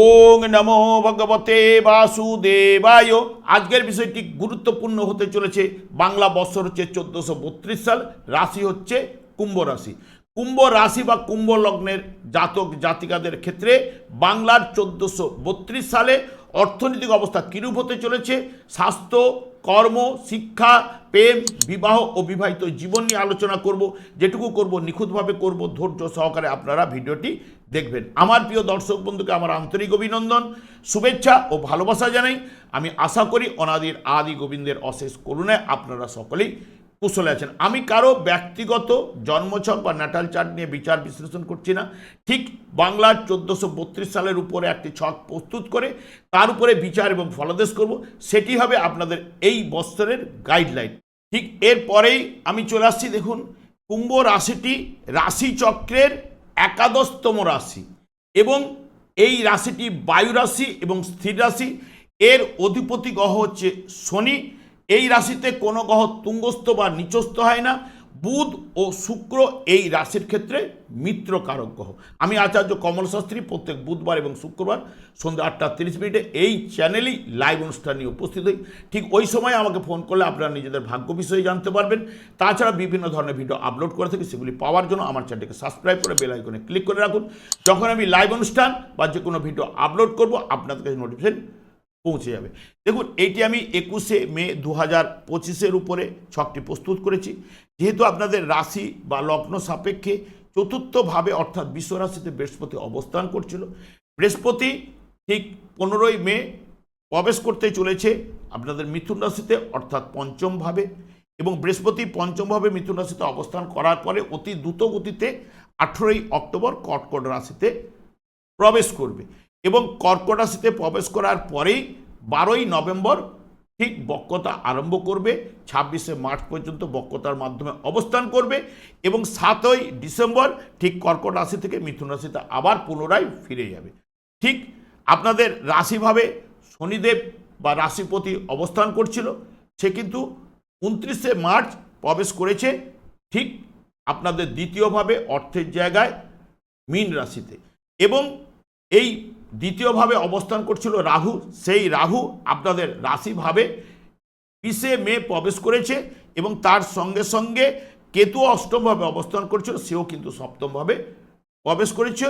ওং নমো ভগবতে বাসুদেবায়। আজকের বিষয়টি গুরুত্বপূর্ণ হতে চলেছে বাংলা বছর হচ্ছে চোদ্দোশো বত্রিশ সাল, রাশি হচ্ছে কুম্ভ রাশি। কুম্ভ রাশি বা কুম্ভ লগ্নের জাতক জাতিকাদের ক্ষেত্রে বাংলার চোদ্দোশো সালে অর্থনৈতিক অবস্থা কিরূপ হতে চলেছে? স্বাস্থ্য কর্ম, শিক্ষা, প্রেম, বিবাহ ও বিবাহিত জীবন নিয়ে আলোচনা করব। যেটুকু করব, নিখুঁতভাবে করব। ধৈর্য সহকারে আপনারা ভিডিওটি দেখবেন। আমার প্রিয় দর্শক বন্ধুকে আমার আন্তরিক অভিনন্দন, শুভেচ্ছা ও ভালোবাসা জানাই। আমি আশা করি অনাদির আদি গোবিন্দের অশেষ করুণায় আপনারা সকলেই কুশলে আছেন। আমি কারও ব্যক্তিগত জন্মছক বা ন্যাটাল চার্ট নিয়ে বিচার বিশ্লেষণ করছি না। ঠিক বাংলার চোদ্দোশো সালের উপরে একটি ছক প্রস্তুত করে তার উপরে বিচার এবং ফলাদেশ করব। সেটি হবে আপনাদের এই বৎসরের গাইডলাইন ঠিক এরপরেই আমি চলে আসছি, দেখুন, কুম্ভ রাশিটি রাশিচক্রের একাদশতম রাশি এবং এই রাশিটি বায়ু রাশি এবং স্থির রাশি। এর অধিপতি গ্রহ হচ্ছে শনি। এই রাশিতে কোনো গ্রহ তুঙ্গস্থ বা নিচস্থ হয় না। বুধ ও শুক্র এই রাশির ক্ষেত্রে মিত্র কারক গ্রহ। আমি আচার্য কমল শাস্ত্রী প্রত্যেক বুধবার এবং শুক্রবার সন্ধ্যা আটটা তিরিশ মিনিটে এই চ্যানেলেই লাইভ অনুষ্ঠান নিয়ে উপস্থিত হই। ঠিক ওই সময় আমাকে ফোন করলে আপনারা নিজেদের ভাগ্য বিষয়ে জানতে পারবেন। তাছাড়া বিভিন্ন ধরনের ভিডিও আপলোড করে থাকি, সেগুলি পাওয়ার জন্য আমার চ্যানেলকে সাবস্ক্রাইব করে বেল আইকনে ক্লিক করে রাখুন। যখন আমি লাইভ অনুষ্ঠান বা যে কোনো ভিডিও আপলোড করব, আপনাদের কাছে নোটিফিকেশন পৌঁছে যাবে। দেখুন এইটি আমি একুশে মে দু হাজার পঁচিশের উপরে ছকটি প্রস্তুত করেছি। যেহেতু আপনাদের রাশি বা লগ্ন সাপেক্ষে চতুর্থভাবে, অর্থাৎ বিশ্ব রাশিতে বৃহস্পতি অবস্থান করছিল। বৃহস্পতি ঠিক পনেরোই মে প্রবেশ করতে চলেছে আপনাদের মিথুন রাশিতে, অর্থাৎ পঞ্চমভাবে। এবং বৃহস্পতি পঞ্চমভাবে মিথুন রাশিতে অবস্থান করার পরে অতি দ্রুত গতিতে আঠেরোই অক্টোবর কটকট রাশিতে প্রবেশ করবে। এবং কর্কট রাশিতে প্রবেশ করার পরেই বারোই নভেম্বর ঠিক বক্রতা আরম্ভ করবে, ছাব্বিশে মার্চ পর্যন্ত বক্রতার মাধ্যমে অবস্থান করবে এবং সাতই ডিসেম্বর ঠিক কর্কট রাশি থেকে মিথুন রাশিতে আবার পুনরায় ফিরে যাবে। ঠিক আপনাদের রাশিভাবে শনিদেব বা রাশিপতি অবস্থান করছিল, সে কিন্তু উনত্রিশে মার্চ প্রবেশ করেছে ঠিক আপনাদের দ্বিতীয়ভাবে অর্থের জায়গায় মীন রাশিতে এবং এই দ্বিতীয়ভাবে অবস্থান করছিল রাহু। সেই রাহু আপনাদের রাশিভাবে বিশে মে প্রবেশ করেছে এবং তার সঙ্গে সঙ্গে কেতু অষ্টমভাবে অবস্থান করছিল, সেও কিন্তু সপ্তমভাবে প্রবেশ করেছে।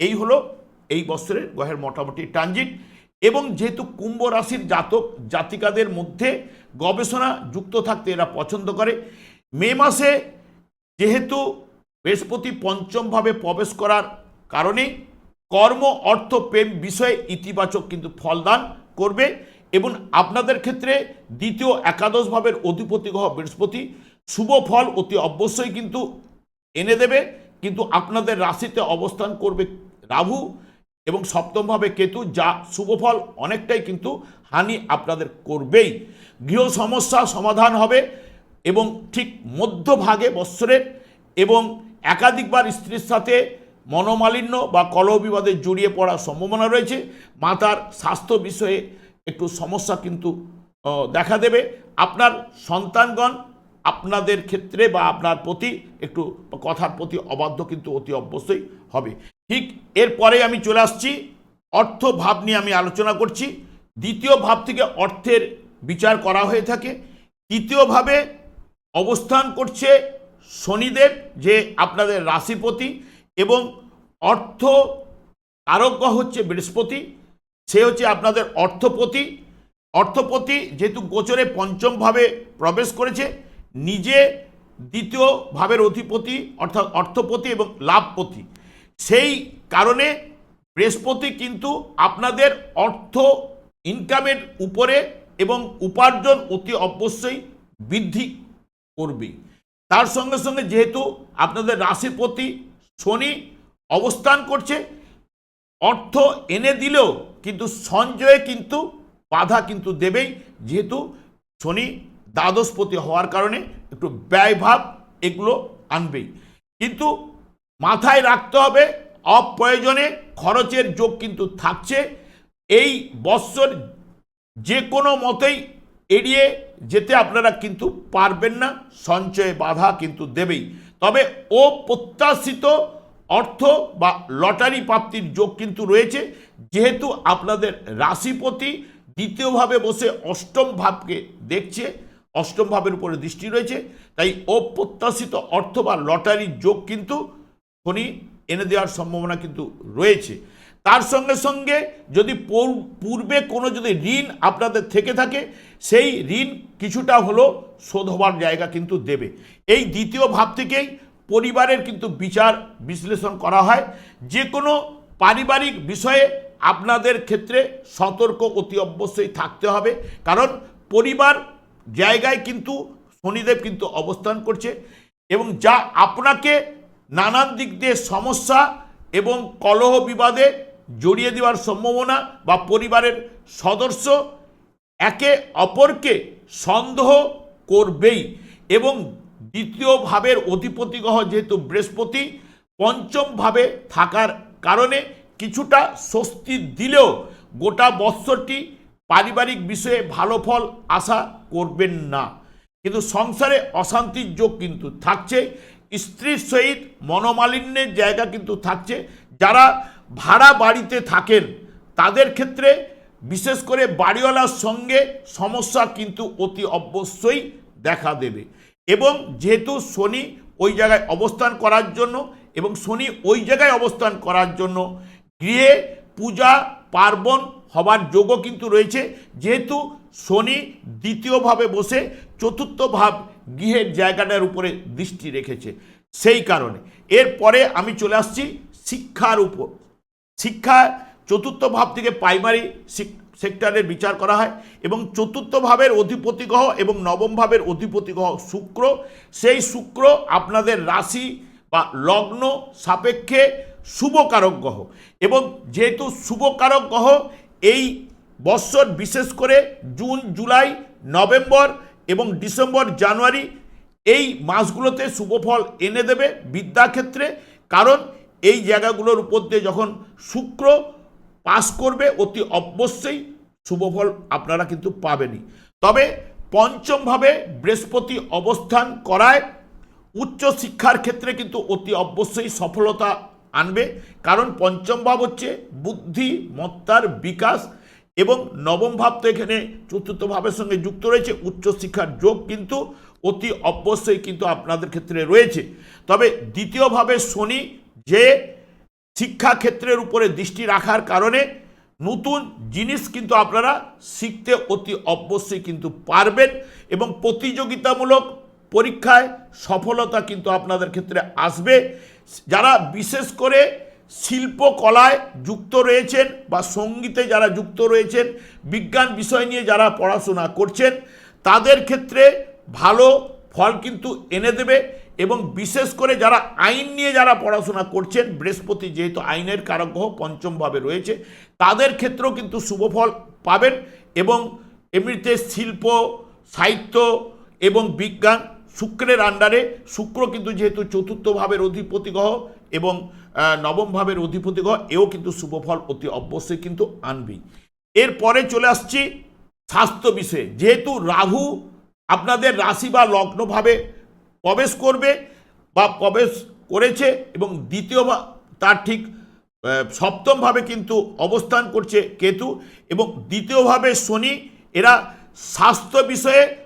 এই হলো এই বছরের গ্রহের মোটামুটি ট্রানজিট। এবং যেহেতু কুম্ভ রাশির জাতক জাতিকাদের মধ্যে গবেষণা যুক্ত থাকতে এরা পছন্দ করে, মে মাসে যেহেতু বৃহস্পতি পঞ্চমভাবে প্রবেশ করার কারণে কর্ম, অর্থ, প্রেম বিষয়ে ইতিবাচক কিন্তু ফলদান করবে এবং আপনাদের ক্ষেত্রে দ্বিতীয় একাদশ ভাবের অধিপতি গ্রহ বৃহস্পতি। শুভ ফল অতি অবশ্যই কিন্তু এনে দেবে, কিন্তু আপনাদের রাশিতে অবস্থান করবে রাহু এবং সপ্তমভাবে কেতু, যা শুভ ফল অনেকটাই কিন্তু হানি আপনাদের করবেই। গৃহ সমস্যা সমাধান হবে এবং ঠিক মধ্যভাগে বৎসরের এবং একাধিকবার স্ত্রীর সাথে মনোমালিন্য বা কলহ বিবাদে জড়িয়ে পড়ার সম্ভাবনা রয়েছে। মাতার স্বাস্থ্য বিষয়ে একটু সমস্যা কিন্তু দেখা দেবে। আপনার সন্তানগণ আপনাদের ক্ষেত্রে বা আপনার প্রতি একটু কথার প্রতি অবাধ্য কিন্তু অতি অবশ্যই হবে। ঠিক এরপরে আমি চলে আসছি। অর্থ ভাব নিয়ে আমি আলোচনা করছি। দ্বিতীয় ভাব থেকে অর্থের বিচার করা হয়ে থাকে। তৃতীয়ভাবে অবস্থান করছে শনিদেব যে আপনাদের রাশিপতি। এবং অর্থ আরোগ্য হচ্ছে বৃহস্পতি, সে হচ্ছে আপনাদের অর্থপতি। অর্থপতি যেহেতু গোচরে পঞ্চমভাবে প্রবেশ করেছে, নিজে দ্বিতীয় ভাবের অধিপতি অর্থাৎ অর্থপতি এবং লাভপতি। সেই কারণে বৃহস্পতি কিন্তু আপনাদের অর্থ ইনকামের উপরে এবং উপার্জন অতি অবশ্যই বৃদ্ধি করবে তার সঙ্গে সঙ্গে যেহেতু আপনাদের রাশিপতি শনি অবস্থান করছে। অর্থ এনে দিলেও কিন্তু সঞ্চয়ে কিন্তু বাধা কিন্তু দেবেই। যেহেতু শনি দ্বাদশপতি হওয়ার কারণে একটু ব্যয়ভাব এগুলো আনবেই। কিন্তু মাথায় রাখতে হবে, অপ্রয়োজনে খরচের যোগ কিন্তু থাকছে। এই বৎসর যে কোনো মতেই এড়িয়ে যেতে আপনারা কিন্তু পারবেন না, সঞ্চয়ে বাধা কিন্তু দেবেই। তবে ও প্রত্যাশিত অর্থ বা লটারি প্রাপ্তির যোগ কিন্তু রয়েছে। যেহেতু আপনাদের রাশিপতি দ্বিতীয়ভাবে বসে অষ্টম ভাবকে দেখছে, অষ্টম ভাবের উপরে দৃষ্টি রয়েছে, তাই অপ্রত্যাশিত অর্থ বা লটারির যোগ কিন্তু খনি এনে দেওয়ার সম্ভাবনা কিন্তু রয়েছে। তার সঙ্গে সঙ্গে যদি পূর্বে কোনো যদি ঋণ আপনাদের থেকে থাকে, সেই ঋণ কিছুটা হলো শোধ হওয়ার জায়গা কিন্তু দেবে। এই দ্বিতীয় ভাব থেকেই পরিবারের কিন্তু বিচার বিশ্লেষণ করা হয়। যে কোনো পারিবারিক বিষয়ে আপনাদের ক্ষেত্রে সতর্ক, অতি অবশ্যই থাকতে হবে। কারণ পরিবার জায়গায় কিন্তু শনিদেব কিন্তু অবস্থান করছে এবং যা আপনাকে নানান দিক দিয়ে সমস্যা এবং কলহ বিবাদে জড়িয়ে দেওয়ার সম্ভাবনা বা পরিবারের সদস্য একে অপরকে সন্দেহ করবেই। এবং দ্বিতীয় ভাবের অধিপতি গ্রহ যেহেতু বৃহস্পতি, পঞ্চম ভাবে থাকার কারণে কিছুটা স্বস্তি দিলেও গোটা বৎসরটি পারিবারিক বিষয়ে ভালো ফল আশা করবেন না। কিন্তু সংসারে অশান্তির যোগ কিন্তু থাকছে স্ত্রীর সহিত মনোমালিন্যের জায়গা কিন্তু থাকছে। যারা ভাড়া বাড়িতে থাকেন, তাদের ক্ষেত্রে বিশেষ করে বাড়িওয়ালার সঙ্গে সমস্যা কিন্তু অতি অবশ্যই দেখা দেবে। এবং যেহেতু শনি ওই জায়গায় অবস্থান করার জন্য এবং শনি ওই জায়গায় অবস্থান করার জন্য গৃহে পূজা, পার্বণ হবার যোগও কিন্তু রয়েছে। যেহেতু শনি দ্বিতীয়ভাবে বসে, চতুর্থ ভাব গৃহের জায়গাটার উপরে দৃষ্টি রেখেছে। সেই কারণে। এরপরে আমি চলে আসছি শিক্ষার উপর। শিক্ষা চতুর্থ ভাব থেকে প্রাইমারি সেক্টরের বিচার করা হয় এবং চতুর্থ ভাবের অধিপতি গ্রহ এবং নবম ভাবের অধিপতি গ্রহ শুক্র। সেই শুক্র আপনাদের রাশি বা লগ্ন সাপেক্ষে শুভকারক গ্রহ এবং যেহেতু শুভকারক গ্রহ এই বৎসর বিশেষ করে জুন, জুলাই, নভেম্বর এবং ডিসেম্বর, জানুয়ারি এই মাসগুলোতে শুভফল এনে দেবে বিদ্যাক্ষেত্রে। কারণ এই জায়গাগুলোর উপর দিয়ে যখন শুক্র পাস করবে, অতি অবশ্যই শুভফল আপনারা কিন্তু পাবেনই। তবে পঞ্চমভাবে বৃহস্পতি অবস্থান করায় উচ্চ শিক্ষার ক্ষেত্রে কিন্তু অতি অবশ্যই সফলতা আনবে। কারণ পঞ্চম ভাব হচ্ছে বুদ্ধি, মত্তার বিকাশ এবং নবম ভাব তো এখানে চতুর্থ ভাবের সঙ্গে যুক্ত রয়েছে, উচ্চশিক্ষার যোগ কিন্তু অতি অবশ্যই কিন্তু আপনাদের ক্ষেত্রে রয়েছে। তবে দ্বিতীয়ভাবে শনি যে শিক্ষা ক্ষেত্রের উপরে দৃষ্টি রাখার কারণে নতুন জিনিস কিন্তু আপনারা শিখতে অতি অবশ্যই কিন্তু পারবেন এবং প্রতিযোগিতামূলক পরীক্ষায় সফলতা কিন্তু আপনাদের ক্ষেত্রে আসবে। যারা বিশেষ করে শিল্পকলায় যুক্ত রয়েছেন বা সঙ্গীতে যারা যুক্ত রয়েছেন, বিজ্ঞান বিষয় নিয়ে যারা পড়াশোনা করছেন, তাদের ক্ষেত্রে ভালো ফল কিন্তু এনে দেবে এবং বিশেষ করে যারা আইন নিয়ে যারা পড়াশোনা করছেন, বৃহস্পতি যেহেতু আইনের কারক গ্রহ পঞ্চমভাবে রয়েছে, তাদের ক্ষেত্রেও কিন্তু শুভফল পাবেন এবং এমনিতে শিল্প, সাহিত্য এবং বিজ্ঞান শুক্রের আন্ডারে শুক্র কিন্তু যেহেতু চতুর্থ ভাবের অধিপতি গ্রহ এবং আহ, নবম ভাবের অধিপতি গ্রহ এও কিন্তু শুভফল অতি অবশ্যই কিন্তু আনবেই। এরপরে চলে আসছি স্বাস্থ্য বিষয়ে। যেহেতু রাহু আপনাদের রাশি বা লগ্নভাবে প্রবেশ করবে বা প্রবেশ করেছে এবং দ্বিতীয় ভা- তার ঠিক সপ্তমভাবে কিন্তু অবস্থান করছে কেতু এবং দ্বিতীয়ভাবে শনি এরা স্বাস্থ্য বিষয়ে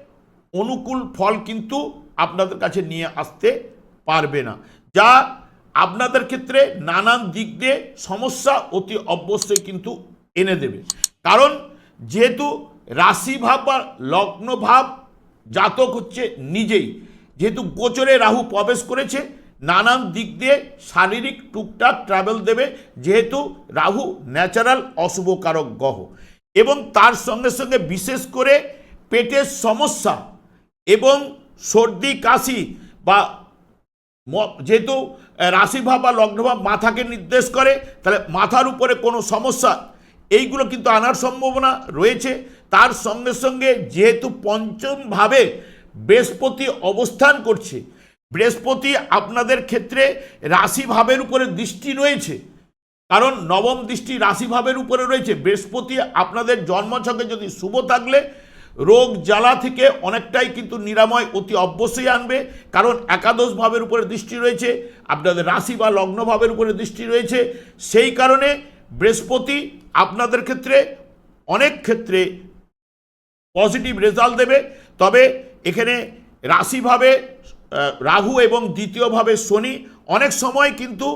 অনুকূল ফল কিন্তু আপনাদের কাছে নিয়ে আসতে পারবে না। যা আপনাদের ক্ষেত্রে নানান দিক দিয়ে সমস্যা অতি অবশ্যই কিন্তু এনে দেবে। কারণ যেহেতু রাশি ভাব বা লগ্ন ভাব জাতক হচ্ছে নিজেই, যেহেতু গোচরে রাহু প্রবেশ করেছে, নানান দিক দিয়ে শারীরিক টুকটাক ট্রাভেল দেবে, যেহেতু রাহু ন্যাচারাল অশুভকারক গ্রহ। এবং তার সঙ্গে সঙ্গে বিশেষ করে পেটের সমস্যা এবং সর্দি, কাশি বা যেহেতু রাশিভাব বা লগ্নভাব মাথাকে নির্দেশ করে, তাহলে মাথার উপরে কোনো সমস্যা, এইগুলো কিন্তু আনার সম্ভাবনা রয়েছে। তার সঙ্গে সঙ্গে যেহেতু পঞ্চমভাবে বৃহস্পতি অবস্থান করছে, বৃহস্পতি আপনাদের ক্ষেত্রে রাশিভাবের উপরে দৃষ্টি রয়েছে। কারণ নবম দৃষ্টি রাশিভাবের উপরে রয়েছে। বৃহস্পতি আপনাদের জন্মছকে যদি শুভ থাকলে রোগ জ্বালা থেকে অনেকটাই কিন্তু নিরাময়, অতি অবশ্যই আনবে। কারণ একাদশ ভাবের উপরে দৃষ্টি রয়েছে, আপনাদের রাশি বা লগ্ন ভাবের উপরে দৃষ্টি রয়েছে। সেই কারণে বৃহস্পতি আপনাদের ক্ষেত্রে অনেক ক্ষেত্রে পজিটিভ রেজাল্ট দেবে। তবে এখানে রাশিভাবে রাহু এবং দ্বিতীয়ভাবে শনি অনেক সময় কিন্তু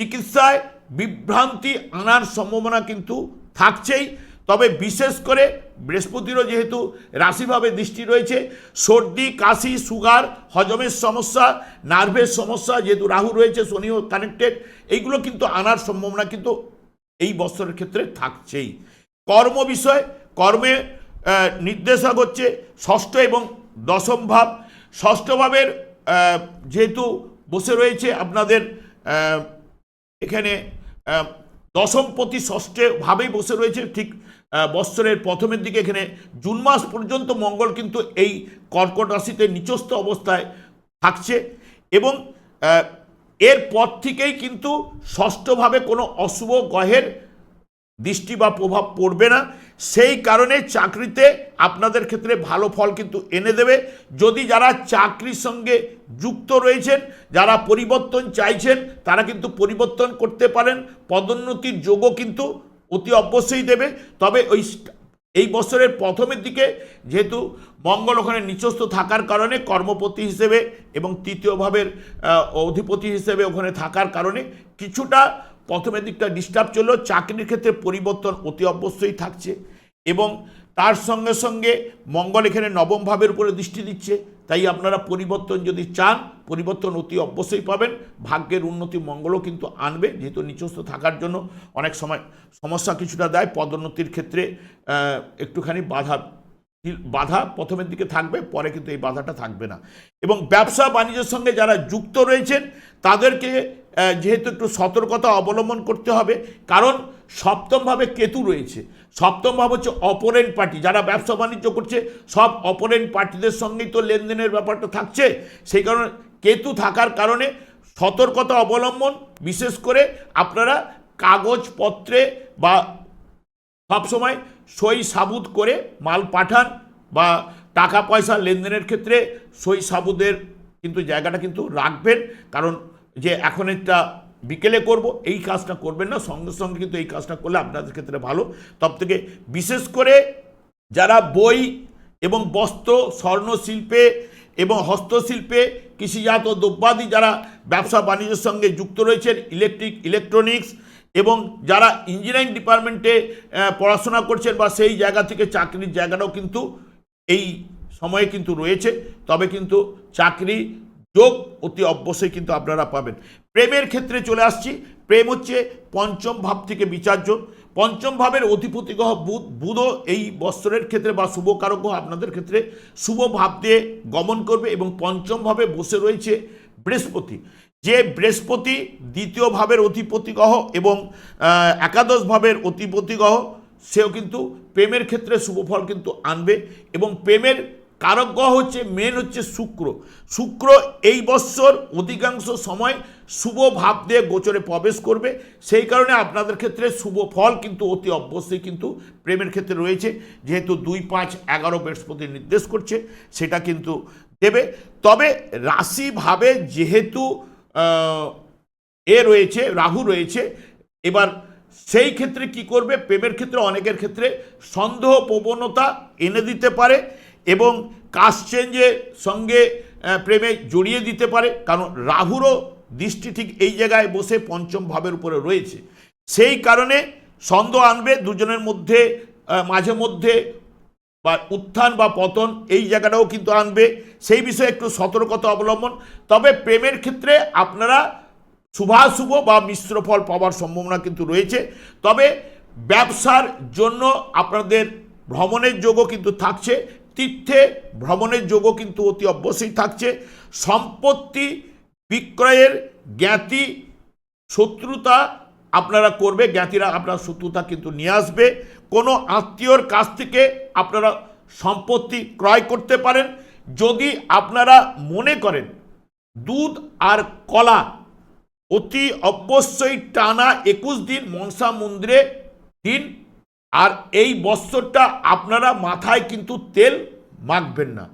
চিকিৎসায় বিভ্রান্তি আনার সম্ভাবনা কিন্তু থাকছেই। তবে বিশেষ করে বৃহস্পতিরও যেহেতু রাশিভাবে দৃষ্টি রয়েছে, সর্দি, কাশি, সুগার, হজমের সমস্যা, নার্ভের সমস্যা, যেহেতু রাহু রয়েছে, শনিও কানেক্টেড এইগুলো কিন্তু আনার সম্ভাবনা কিন্তু এই বছরের ক্ষেত্রে থাকছেই। কর্ম বিষয়, কর্মে নির্দেশক হচ্ছে ষষ্ঠ এবং দশম ভাব। ষষ্ঠ ভাবের যেহেতু বসে রয়েছে আপনাদের এখানে দশম প্রতি ষষ্ঠে ভাবেই বসে রয়েছে, ঠিক বৎসরের প্রথমের দিকে এখানে জুন মাস পর্যন্ত মঙ্গল কিন্তু এই কর্কট রাশিতে নিচস্থ অবস্থায় থাকছে এবং এর পর থেকেই কিন্তু ষষ্ঠভাবে কোনো অশুভ গ্রহের দৃষ্টি বা প্রভাব পড়বে না। সেই কারণে চাকরিতে আপনাদের ক্ষেত্রে ভালো ফল কিন্তু এনে দেবে। যদি যারা চাকরির সঙ্গে যুক্ত রয়েছেন, যারা পরিবর্তন চাইছেন, তারা কিন্তু পরিবর্তন করতে পারেন। পদোন্নতির যোগও কিন্তু অতি অবশ্যই দেবে। তবে ওই এই বছরের প্রথমের দিকে যেহেতু মঙ্গল ওখানে নিচস্থ থাকার কারণে কর্মপতি হিসেবে এবং তৃতীয় ভাবের অধিপতি হিসেবে ওখানে থাকার কারণে কিছুটা প্রথমের দিকটা ডিস্টার্ব চললেও চাকরির ক্ষেত্রে পরিবর্তন অতি অবশ্যই থাকছে এবং তার সঙ্গে সঙ্গে মঙ্গল এখানে নবম ভাবের উপরে দৃষ্টি দিচ্ছে। তাই আপনারা পরিবর্তন যদি চান, পরিবর্তন অতি অবশ্যই পাবেন। ভাগ্যের উন্নতি মঙ্গলও কিন্তু আনবে, যেহেতু নিচস্থ থাকার জন্য অনেক সময় সমস্যা কিছুটা দেয়। পদোন্নতির ক্ষেত্রে একটুখানি বাধা বাধা প্রথমের দিকে থাকবে, পরে কিন্তু এই বাধাটা থাকবে না। এবং ব্যবসা বাণিজ্যের সঙ্গে যারা যুক্ত রয়েছেন, তাদেরকে যেহেতু একটু সতর্কতা অবলম্বন করতে হবে, কারণ সপ্তমভাবে কেতু রয়েছে। সপ্তম ভাব হচ্ছে অপোনেন্ট পার্টি যারা ব্যবসা বাণিজ্য করছে, সব অপোনেন্ট পার্টিদের সঙ্গেই তো লেনদেনের ব্যাপারটা থাকছে। সেই কারণে কেতু থাকার কারণে সতর্কতা অবলম্বন, বিশেষ করে আপনারা কাগজপত্রে বা সবসময় সই সাবুত করে মাল পাঠান বা টাকা পয়সা লেনদেনের ক্ষেত্রে সই সাবুদের কিন্তু জায়গাটা কিন্তু রাখবেন। কারণ যে এখন একটা বিকেলে করব, এই কাজটা করবেন না, সঙ্গে সঙ্গে কিন্তু এই কাজটা করলে আপনাদের ক্ষেত্রে ভালো। তব থেকে বিশেষ করে যারা বই এবং বস্ত্র, স্বর্ণশিল্পে এবং হস্তশিল্পে, কৃষিজাত দ্রব্যাদি যারা ব্যবসা বাণিজ্যের সঙ্গে যুক্ত রয়েছেন, ইলেকট্রিক, ইলেকট্রনিক্স এবং যারা ইঞ্জিনিয়ারিং ডিপার্টমেন্টে পড়াশোনা করছেন বা সেই জায়গা থেকে চাকরির জায়গাটাও কিন্তু এই সময়ে কিন্তু রয়েছে। তবে কিন্তু চাকরি যোগ অতি অবশ্যই কিন্তু আপনারা পাবেন। প্রেমের ক্ষেত্রে চলে আসছি। প্রেম হচ্ছে পঞ্চম ভাব থেকে বিচার্য। পঞ্চম ভাবের অধিপতি গ্রহ বুধ, বুধও এই বৎসরের ক্ষেত্রে বা শুভ কারক আপনাদের ক্ষেত্রে শুভ ভাব দিয়ে গমন করবে এবং পঞ্চম ভাবে বসে রয়েছে বৃহস্পতি। যে বৃহস্পতি দ্বিতীয় ভাবের অধিপতি গ্রহ এবং একাদশ ভাবের অধিপতি গ্রহ সেও কিন্তু প্রেমের ক্ষেত্রে শুভ ফল কিন্তু আনবে এবং প্রেমের কারক গ্রহ হচ্ছে মেন হচ্ছে শুক্র। শুক্র এই বৎসর অধিকাংশ সময় শুভ ভাব দিয়ে গোচরে প্রবেশ করবে। সেই কারণে আপনাদের ক্ষেত্রে শুভ ফল কিন্তু অতি অবশ্যই কিন্তু প্রেমের ক্ষেত্রে রয়েছে। যেহেতু দুই পাঁচ এগারো বৃহস্পতি নির্দেশ করছে, সেটা কিন্তু দেবে। তবে রাশিভাবে যেহেতু এ রয়েছে, রাহু রয়েছে, এবার সেই ক্ষেত্রে কি করবে? প্রেমের ক্ষেত্রে, অনেকের ক্ষেত্রে সন্দেহ প্রবণতা এনে দিতে পারে। এবং কাস্ট চেঞ্জের সঙ্গে প্রেমে জড়িয়ে দিতে পারে। কারণ রাহুরও দৃষ্টি ঠিক এই জায়গায় বসে পঞ্চম ভাবের উপরে রয়েছে। সেই কারণে সন্দেহ আনবে দুজনের মধ্যে মাঝে মধ্যে, বা উত্থান বা পতন এই জায়গাটাও কিন্তু আনবে। সেই বিষয়ে একটু সতর্কতা অবলম্বন। তবে প্রেমের ক্ষেত্রে আপনারা শুভাশুভ বা মিশ্র ফল পাওয়ার সম্ভাবনা কিন্তু রয়েছে। তবে ব্যবসার জন্য আপনাদের ভ্রমণের যোগও কিন্তু থাকছে। তীর্থে ভ্রমণের যোগও কিন্তু অতি অবশ্যই থাকছে। সম্পত্তি বিক্রয়ের জ্ঞাতি, শত্রুতা আপনারা করবে, জ্ঞাতিরা আপনার শত্রুতা কিন্তু নিয়ে আসবে। কোনো আত্মীয়র কাছ থেকে আপনারা সম্পত্তি ক্রয় করতে পারেন। যদি আপনারা মনে করেন দুধ আর কলা অতি অবশ্যই টানা একুশ দিন মনসা মন্দিরে দিন আর এই বস্ত্রটা আপনারা মাথায় কিন্তু তেল মাখবেন না।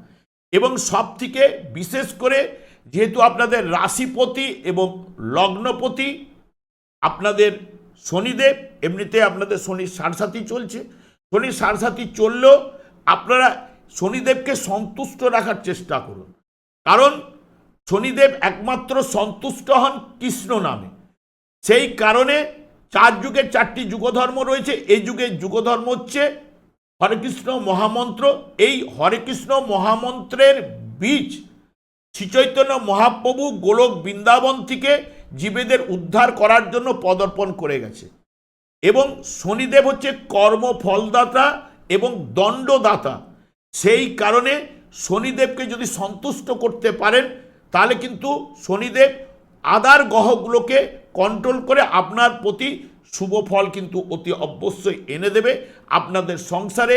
এবং সব থেকে বিশেষ করে যেহেতু আপনাদের রাশিপতি এবং লগ্নপতি, আপনাদের শনিদেব, এমনিতে আপনাদের শনির সারসাথী চলছে। শনির সারসাথী চললেও আপনারা শনিদেবকে সন্তুষ্ট রাখার চেষ্টা করুন। কারণ শনিদেব একমাত্র সন্তুষ্ট হন কৃষ্ণ নামে। সেই কারণে চার যুগের চারটি যুগধর্ম রয়েছে। এই যুগের যুগধর্ম হচ্ছে হরে কৃষ্ণ মহামন্ত্র। এই হরে কৃষ্ণ মহামন্ত্রের বীজ শ্রীচৈতন্য মহাপ্রভু গোলক বৃন্দাবন থেকে জীবেদের উদ্ধার করার জন্য পদর্পণ করে গেছে। এবং শনিদেব হচ্ছে কর্মফলদাতা এবং দণ্ডদাতা। সেই কারণে শনিদেবকে যদি সন্তুষ্ট করতে পারেন, তাহলে কিন্তু শনিদেব আদার গ্রহগুলোকে কন্ট্রোল করে আপনার প্রতি শুভ ফল কিন্তু অতি অবশ্যই এনে দেবে। আপনাদের সংসারে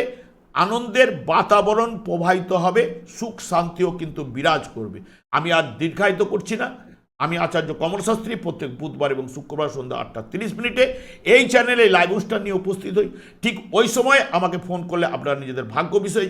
আনন্দের বাতাবরণ প্রবাহিত হবে, সুখ শান্তিও কিন্তু বিরাজ করবে। আমি আর দীর্ঘায়িত করছি না। আমি আচার্য কমল শাস্ত্রী প্রত্যেক বুধবার এবং শুক্রবার সন্ধ্যা আটটা তিরিশ মিনিটে এই চ্যানেলে লাইভ অনুষ্ঠান নিয়ে উপস্থিত হই। ঠিক ওই সময় আমাকে ফোন করলে আপনারা নিজেদের ভাগ্য বিষয়।